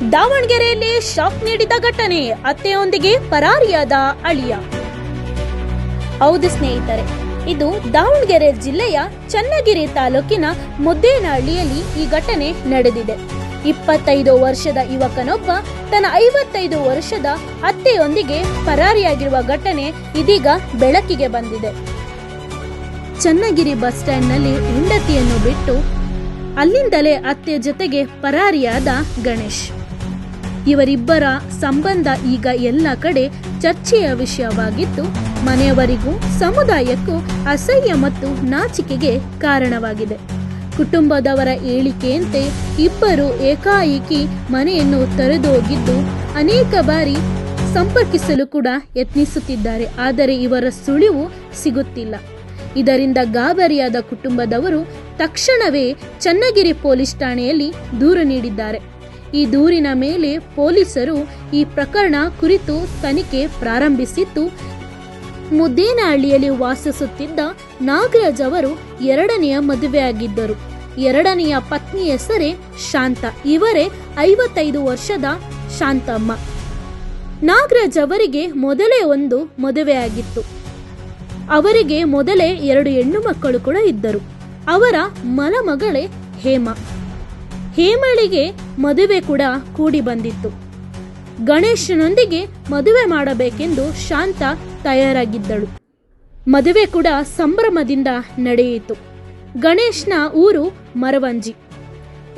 ದಾವಣಗೆರೆಯಲ್ಲಿ ಶಾಕ್ ನೀಡಿದ ಘಟನೆ, ಅತ್ತೆಯೊಂದಿಗೆ ಪರಾರಿಯಾದ ಅಳಿಯ. ಹೌದು ಸ್ನೇಹಿತರೆ, ಇದು ದಾವಣಗೆರೆ ಜಿಲ್ಲೆಯ ಚನ್ನಗಿರಿ ತಾಲೂಕಿನ ಮುದ್ದೇನಹಳ್ಳಿಯಲ್ಲಿ ಈ ಘಟನೆ ನಡೆದಿದೆ. ಇಪ್ಪತ್ತೈದು ವರ್ಷದ ಯುವಕನೊಬ್ಬ, ತನ್ನ ಐವತ್ತೈದು ವರ್ಷದ ಅತ್ತೆಯೊಂದಿಗೆ ಪರಾರಿಯಾಗಿರುವ ಘಟನೆ ಇದೀಗ ಬೆಳಕಿಗೆ ಬಂದಿದೆ. ಚನ್ನಗಿರಿ ಬಸ್ ಸ್ಟ್ಯಾಂಡ್ನಲ್ಲಿ ಹೆಂಡತಿಯನ್ನು ಬಿಟ್ಟು, ಅಲ್ಲಿಂದಲೇ ಅತ್ತೆ ಜೊತೆಗೆ ಪರಾರಿಯಾದ ಗಣೇಶ್. ಇವರಿಬ್ಬರ ಸಂಬಂಧ ಈಗ ಎಲ್ಲ ಕಡೆ ಚರ್ಚೆಯ ವಿಷಯವಾಗಿದ್ದು ಮನೆಯವರಿಗೂ, ಸಮುದಾಯಕ್ಕೂ ಅಸಹ್ಯ ಮತ್ತು ನಾಚಿಕೆಗೆ ಕಾರಣವಾಗಿದೆ. ಕುಟುಂಬದವರ ಹೇಳಿಕೆಯಂತೆ ಇಬ್ಬರು ಏಕಾಏಕಿ ಮನೆಯನ್ನು ತೊರೆದೋಗಿದ್ದು, ಅನೇಕ ಬಾರಿ ಸಂಪರ್ಕಿಸಲು ಕೂಡ ಯತ್ನಿಸುತ್ತಿದ್ದಾರೆ. ಆದರೆ ಇವರ ಸುಳಿವು ಸಿಗುತ್ತಿಲ್ಲ. ಇದರಿಂದ ಗಾಬರಿಯಾದ ಕುಟುಂಬದವರು ತಕ್ಷಣವೇ ಚನ್ನಗಿರಿ ಪೊಲೀಸ್ ಠಾಣೆಯಲ್ಲಿ ದೂರು ನೀಡಿದ್ದಾರೆ. ಈ ದೂರಿನ ಮೇಲೆ ಪೊಲೀಸರು ಈ ಪ್ರಕರಣ ಕುರಿತು ತನಿಖೆ ಪ್ರಾರಂಭಿಸಿದ್ದು ಮುದ್ದೇನಹಳ್ಳಿಯಲ್ಲಿ ವಾಸಿಸುತ್ತಿದ್ದ ನಾಗರಾಜ್ ಅವರು ಎರಡನೆಯ ಮದುವೆಯಾಗಿದ್ದರು. ಎರಡನೆಯ ಪತ್ನಿ ಹೆಸರೇ ಶಾಂತ, ಇವರೇ ಐವತ್ತೈದು ವರ್ಷದ ಶಾಂತಮ್ಮ. ನಾಗರಾಜ್ ಅವರಿಗೆ ಮೊದಲೇ ಒಂದು ಮದುವೆಯಾಗಿತ್ತು. ಅವರಿಗೆ ಮೊದಲೇ ಎರಡು ಹೆಣ್ಣು ಮಕ್ಕಳು ಕೂಡ ಇದ್ದರು. ಅವರ ಮಲಮಗಳೇ ಹೇಮ. ಹೇಮಳಿಗೆ ಮದುವೆ ಕೂಡ ಕೂಡಿ ಬಂದಿತ್ತು. ಗಣೇಶನೊಂದಿಗೆ ಮದುವೆ ಮಾಡಬೇಕೆಂದು ಶಾಂತ ತಯಾರಾಗಿದ್ದಳು. ಮದುವೆ ಕೂಡ ಸಂಭ್ರಮದಿಂದ ನಡೆಯಿತು. ಗಣೇಶ್ನ ಊರು ಮರವಂಜಿ.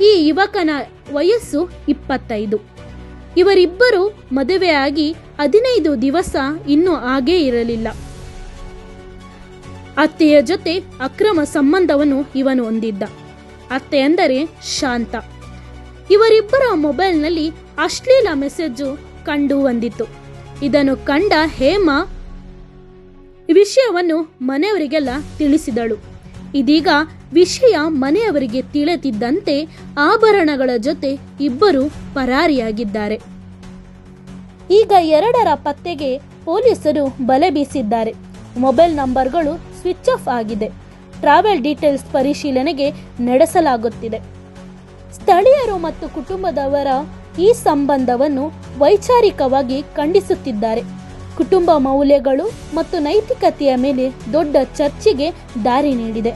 ಈ ಯುವಕನ ವಯಸ್ಸು ಇಪ್ಪತ್ತೈದು. ಇವರಿಬ್ಬರು ಮದುವೆಯಾಗಿ ಹದಿನೈದು ದಿವಸ ಇನ್ನೂ ಆಗೇ ಇರಲಿಲ್ಲ. ಅತ್ತೆಯ ಜೊತೆ ಅಕ್ರಮ ಸಂಬಂಧವನ್ನು ಇವನು ಹೊಂದಿದ್ದ. ಅತ್ತೆ ಅಂದರೆ ಶಾಂತ. ಇವರಿಬ್ಬರ ಮೊಬೈಲ್ನಲ್ಲಿ ಅಶ್ಲೀಲ ಮೆಸೇಜು ಕಂಡು ಬಂದಿತ್ತು. ಇದನ್ನು ಕಂಡ ಹೇಮಾ ವಿಷಯವನ್ನು ಮನೆಯವರಿಗೆಲ್ಲ ತಿಳಿಸಿದಳು. ಇದೀಗ ವಿಷಯ ಮನೆಯವರಿಗೆ ತಿಳಿದಿದ್ದಂತೆ ಆಭರಣಗಳ ಜೊತೆ ಇಬ್ಬರು ಪರಾರಿಯಾಗಿದ್ದಾರೆ. ಈಗ ಎರಡರ ಪತ್ತೆಗೆ ಪೊಲೀಸರು ಬಲೆ ಬೀಸಿದ್ದಾರೆ. ಮೊಬೈಲ್ ನಂಬರ್ಗಳು ಸ್ವಿಚ್ ಆಫ್ ಆಗಿದೆ. ಟ್ರಾವೆಲ್ ಡೀಟೇಲ್ಸ್ ಪರಿಶೀಲನೆಗೆ ನಡೆಸಲಾಗುತ್ತಿದೆ. ಸ್ಥಳೀಯರು ಮತ್ತು ಕುಟುಂಬದವರ ಈ ಸಂಬಂಧವನ್ನು ವೈಚಾರಿಕವಾಗಿ ಖಂಡಿಸುತ್ತಿದ್ದಾರೆ. ಕುಟುಂಬ ಮೌಲ್ಯಗಳು ಮತ್ತು ನೈತಿಕತೆಯ ಮೇಲೆ ದೊಡ್ಡ ಚರ್ಚೆಗೆ ದಾರಿ ನೀಡಿದೆ.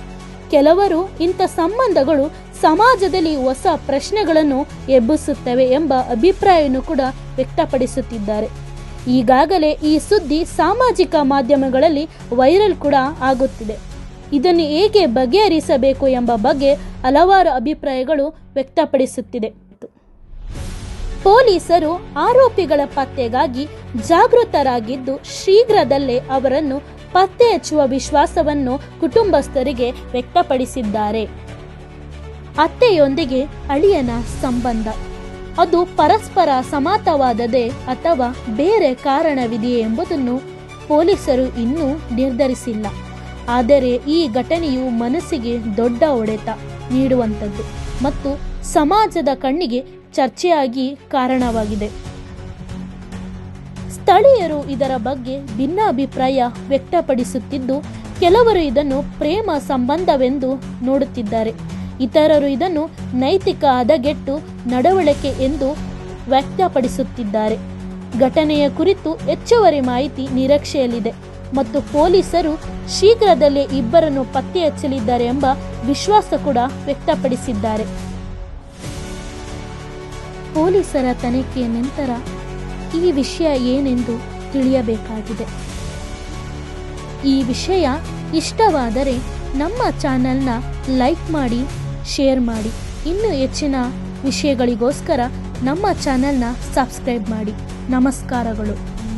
ಕೆಲವರು ಇಂಥ ಸಂಬಂಧಗಳು ಸಮಾಜದಲ್ಲಿ ಹೊಸ ಪ್ರಶ್ನೆಗಳನ್ನು ಎಬ್ಬಿಸುತ್ತವೆ ಎಂಬ ಅಭಿಪ್ರಾಯವನ್ನು ಕೂಡ ವ್ಯಕ್ತಪಡಿಸುತ್ತಿದ್ದಾರೆ. ಈಗಾಗಲೇ ಈ ಸುದ್ದಿ ಸಾಮಾಜಿಕ ಮಾಧ್ಯಮಗಳಲ್ಲಿ ವೈರಲ್ ಕೂಡ ಆಗುತ್ತಿದೆ. ಇದನ್ನು ಹೇಗೆ ಬಗೆಹರಿಸಬೇಕು ಎಂಬ ಬಗ್ಗೆ ಹಲವಾರು ಅಭಿಪ್ರಾಯಗಳು ವ್ಯಕ್ತಪಡಿಸುತ್ತಿದೆ. ಪೊಲೀಸರು ಆರೋಪಿಗಳ ಪತ್ತೆಗಾಗಿ ಜಾಗೃತರಾಗಿದ್ದು ಶೀಘ್ರದಲ್ಲೇ ಅವರನ್ನು ಪತ್ತೆ ಹಚ್ಚುವ ವಿಶ್ವಾಸವನ್ನು ಕುಟುಂಬಸ್ಥರಿಗೆ ವ್ಯಕ್ತಪಡಿಸಿದ್ದಾರೆ. ಅತ್ತೆಯೊಂದಿಗೆ ಅಳಿಯನ ಸಂಬಂಧ. ಅದು ಪರಸ್ಪರ ಸಮಾತವಾದದೆ ಅಥವಾ ಬೇರೆ ಕಾರಣವಿದೆಯೇ ಎಂಬುದನ್ನು ಪೊಲೀಸರು ಇನ್ನೂ ನಿರ್ಧರಿಸಿಲ್ಲ. ಆದರೆ ಈ ಘಟನೆಯು ಮನಸ್ಸಿಗೆ ದೊಡ್ಡ ಹೊಡೆತ ನೀಡುವಂಥದ್ದು ಮತ್ತು ಸಮಾಜದ ಕಣ್ಣಿಗೆ ಚರ್ಚೆಯಾಗಿ ಕಾರಣವಾಗಿದೆ. ಸ್ಥಳೀಯರು ಇದರ ಬಗ್ಗೆ ಭಿನ್ನಾಭಿಪ್ರಾಯ ವ್ಯಕ್ತಪಡಿಸುತ್ತಿದ್ದು, ಕೆಲವರು ಇದನ್ನು ಪ್ರೇಮ ಸಂಬಂಧವೆಂದು ನೋಡುತ್ತಿದ್ದಾರೆ. ಇತರರು ಇದನ್ನು ನೈತಿಕ ಹದಗೆಟ್ಟು ನಡವಳಿಕೆ ಎಂದು ವ್ಯಕ್ತಪಡಿಸುತ್ತಿದ್ದಾರೆ. ಘಟನೆಯ ಕುರಿತು ಹೆಚ್ಚುವರಿ ಮಾಹಿತಿ ನಿರೀಕ್ಷೆಯಲ್ಲಿದೆ. ಮತ್ತು ಪೊಲೀಸರು ಶೀಘ್ರದಲ್ಲೇ ಇಬ್ಬರನ್ನು ಪತ್ತೆ ಹಚ್ಚಲಿದ್ದಾರೆ ಎಂಬ ವಿಶ್ವಾಸ ಕೂಡ ವ್ಯಕ್ತಪಡಿಸಿದ್ದಾರೆ. ಪೊಲೀಸರ ತನಿಖೆಯ ನಂತರ ಈ ವಿಷಯ ಏನೆಂದು ತಿಳಿಯಬೇಕಾಗಿದೆ. ಈ ವಿಷಯ ಇಷ್ಟವಾದರೆ ನಮ್ಮ ಚಾನಲ್ನ ಲೈಕ್ ಮಾಡಿ, ಶೇರ್ ಮಾಡಿ. ಇನ್ನೂ ಹೆಚ್ಚಿನ ವಿಷಯಗಳಿಗೋಸ್ಕರ ನಮ್ಮ ಚಾನೆಲ್ನ ಸಬ್ಸ್ಕ್ರೈಬ್ ಮಾಡಿ. ನಮಸ್ಕಾರಗಳು.